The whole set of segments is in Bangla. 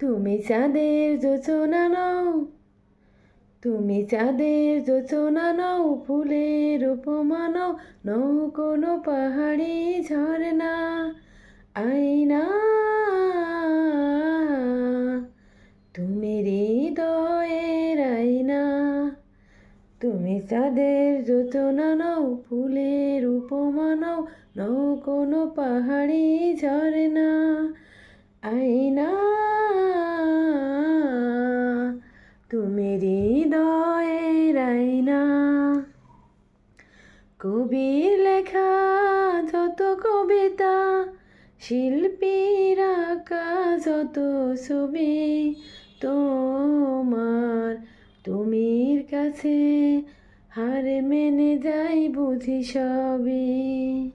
তুমি চাঁদের যোচনা নাও, তুমি চাঁদের যোচনা নাও, ফুলের উপমা নাও কোনো পাহাড়ি ঝরনা আইনা তুমি হৃদয়ের আইনা তুমি চাঁদের যোচনা নাও, ফুলের উপমা নাও কোনো পাহাড়ি ঝরনা আইনা তুমি আইনা কবির লেখা, যত কবিতা, শিল্পীর আঁকা, যত ছবি, তোমার তুমির কাছে হার মেনে যাই বুঝি সবই।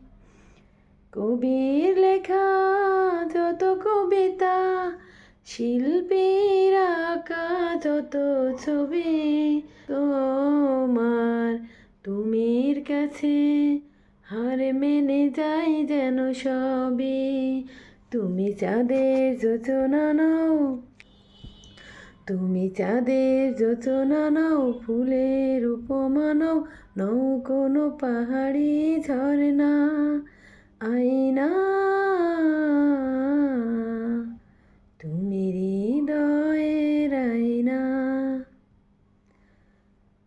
কবির লেখা, যত কবিতা, শিল্পীর আঁকা যত ছবি তোমার তুমির কাছে, হার মেনে যাই যেন সবই। তুমি চাঁদের যোচনা নাও, তুমি চাঁদের যোচনা নাও, ফুলের উপমা নাও নৌ কোনো পাহাড়ি ঝরনা আইনা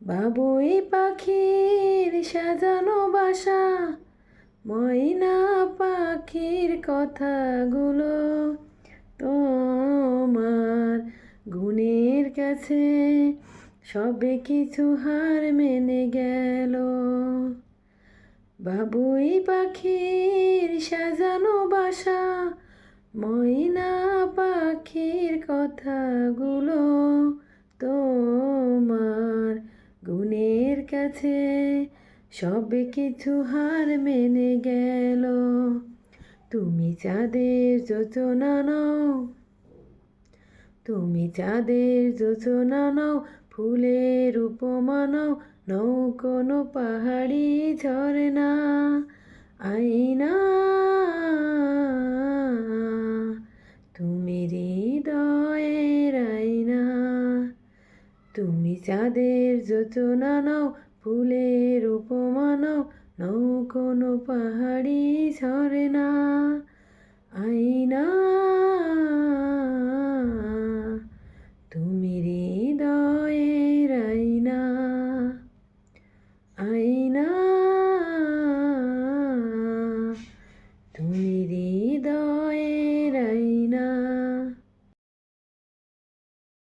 বাবুই পাখির সাজানো বাসা, ময়না পাখির কথাগুলো তোমার গুণের কাছে, সবে কিছু হার মেনে গেল। বাবুই পাখির সাজানো বাসা, ময়না পাখির কথাগুলো তোমার গুণের কাছে সব কিছু হার মেনে গেল। তুমি চাঁদের যোচনা নাও, তুমি চাঁদের যোচনা নাও, ফুলের উপমা নৌ কোনো পাহাড়ি ঝরনা আইনা তুমি চাঁদের যোচনা নাও, ফুলের উপমা নাও কোনো পাহাড়ি সরে না আইনা তুমি হৃদয়ের আইনা আইনা তুমি হৃদয়